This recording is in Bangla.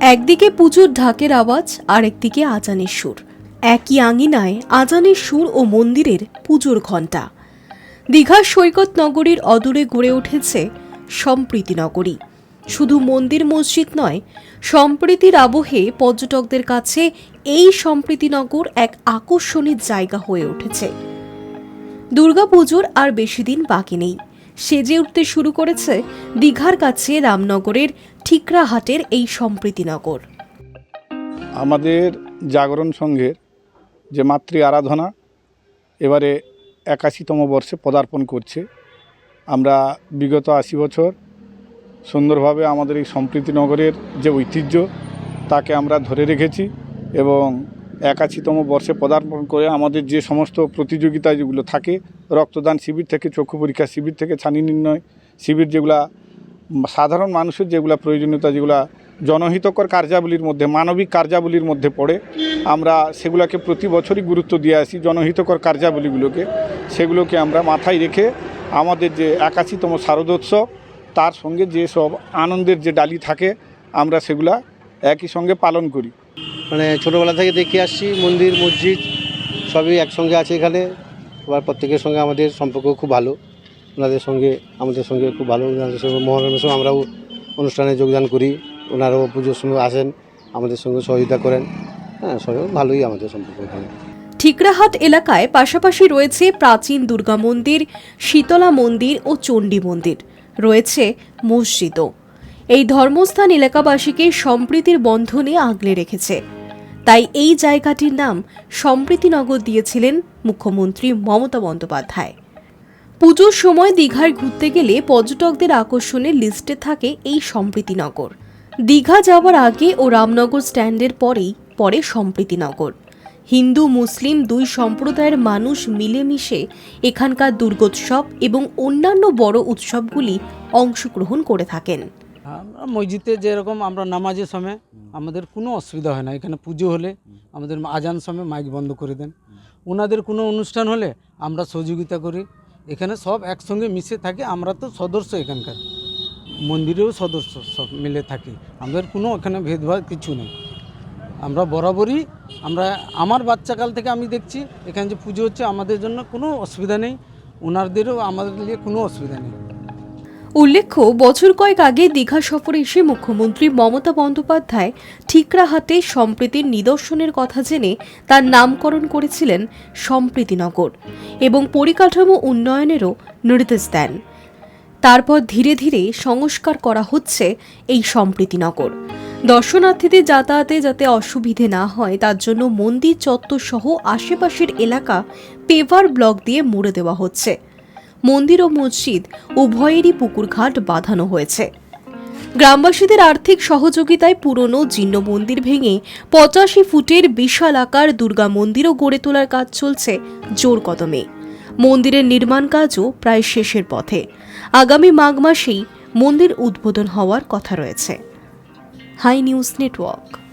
একদিকে পুজোর ঢাকের আওয়াজ আর একদিকে আজানের সুর। একই আঙিনায় আজানের সুর ও মন্দিরের পুজোর ঘণ্টা। দীঘার সৈকত নগরীর অদূরে গড়ে উঠেছে সম্প্রীতি নগরী। শুধু মন্দির মসজিদ নয়, সম্প্রীতির আবহে পর্যটকদের কাছে এই সম্প্রীতিনগর এক আকর্ষণীর জায়গা হয়ে উঠেছে। দুর্গাপুজোর আর বেশি দিন বাকি নেই। সেজে উঠতে শুরু করেছে দীঘার কাছে রামনগরের ঠিকরাহাটের এই সম্প্রীতিনগর আমাদের জাগরণ সংঘের যে মাতৃ আরাধনা, এবারে একাশিতম বর্ষে পদার্পণ করছে। আমরা বিগত আশি বছর সুন্দরভাবে আমাদের এই সম্প্রীতি নগরের যে ঐতিহ্য, তাকে আমরা ধরে রেখেছি এবং একাশিতম বর্ষে পদার্পণ করে আমাদের যে সমস্ত প্রতিযোগিতা যেগুলো থাকে, রক্তদান শিবির থেকে, চক্ষু পরীক্ষা শিবির থেকে, ছানি নির্ণয় শিবির যেগুলা সাধারণ মানুষের যেগুলা প্রয়োজনীয়তা, যেগুলা জনহিতকর কার্যাবলীর মধ্যে, মানবিক কার্যাবলীর মধ্যে পড়ে, আমরা সেগুলোকে প্রতি বছরই গুরুত্ব দিয়ে আসি জনহিতকর কার্যাবলীগুলোকে। সেগুলোকে আমরা মাথায় রেখে আমাদের যে একাশিতম শারদোৎসব, তার সঙ্গে যে সব আনন্দের যে ডালি থাকে, আমরা সেগুলা একই সঙ্গে পালন করি। মানে ছোটোবেলা থেকে দেখে আসছি, মন্দির, মসজিদ, সবই একসঙ্গে আছে এখানে। এবার প্রত্যেকের সঙ্গে আমাদের সম্পর্ক খুব ভালো। ওনাদের সঙ্গে, আমাদের সঙ্গে খুব ভালো। ওনাদের সঙ্গে, মহরমের সময় আমরাও অনুষ্ঠানে যোগদান করি। ওনারাও পুজোর সময় আসেন, আমাদের সঙ্গে সহযোগিতা করেন। হ্যাঁ সবাই ভালোই আমাদের সম্পর্ক এখানে। ঠিকরাহাট এলাকায় পাশাপাশি রয়েছে প্রাচীন দুর্গা মন্দির, শীতলা মন্দির ও চণ্ডী মন্দির। রয়েছে মসজিদও। এই ধর্মস্থান এলাকাবাসীকে সম্প্রীতির বন্ধনে আগলে রেখেছে। তাই এই জায়গাটির নাম সম্প্রীতিনগর দিয়েছিলেন মুখ্যমন্ত্রী মমতা বন্দ্যোপাধ্যায়। পুজোর সময় দীঘায় ঘুরতে গেলে পর্যটকদের আকর্ষণের লিস্টে থাকে এই সম্প্রীতিনগর। দীঘা যাওয়ার আগে ও রামনগর স্ট্যান্ডের পরেই পড়ে সম্প্রীতিনগর। হিন্দু, মুসলিম দুই সম্প্রদায়ের মানুষ মিলেমিশে এখানকার দুর্গোৎসব এবং অন্যান্য বড় উৎসবগুলি অংশগ্রহণ করে থাকেন। মসজিদে যেরকম আমরা নামাজের সময় আমাদের কোনো অসুবিধা হয় না। এখানে পুজো হলে আমাদের আজান সময় মাইক বন্ধ করে দেন। ওনাদের কোনো অনুষ্ঠান হলে আমরা সহযোগিতা করি। এখানে সব একসঙ্গে মিশে থাকে, আমরা তো সদস্য এখানকার। মন্দিরেও সদস্য সব মিলে থাকি। আমাদের কোনো এখানে ভেদভাব কিছু নেই। আমরা বরাবরই, আমরা, আমার বাচ্চাকাল থেকে আমি দেখছি, এখানে যে পুজো হচ্ছে আমাদের জন্য কোনো অসুবিধা নেই। ওনাদেরও আমাদের নিয়ে কোনো অসুবিধা নেই। উল্লেখ্য, বছর কয়েক আগে দীঘা সফরে এসে মুখ্যমন্ত্রী মমতা বন্দ্যোপাধ্যায় ঠিকরাহাটে সম্প্রীতির নিদর্শনের কথা জেনে তার নামকরণ করেছিলেন সম্প্রীতিনগর এবং পরিকাঠামো উন্নয়নেরও নির্দেশ দেন। তারপর ধীরে ধীরে সংস্কার করা হচ্ছে এই সম্প্রীতিনগর। দর্শনার্থীদের যাতায়াতে যাতে অসুবিধে না হয়, তার জন্য মন্দির চত্বর সহ আশেপাশের এলাকা পেভার ব্লক দিয়ে মুড়ে দেওয়া হচ্ছে। মন্দির ও মসজিদ উভয়েরই পুকুরঘাট বাঁধানো হয়েছে। গ্রামবাসীদের আর্থিক সহযোগিতায় পুরনো জীর্ণ মন্দির ভেঙে পঁচাশি ফুটের বিশাল আকার দুর্গা মন্দিরও গড়ে তোলার কাজ চলছে জোর কদমে। মন্দিরের নির্মাণ কাজও প্রায় শেষের পথে। আগামী মাঘ মাসেই মন্দির উদ্বোধন হওয়ার কথা রয়েছে। High news network.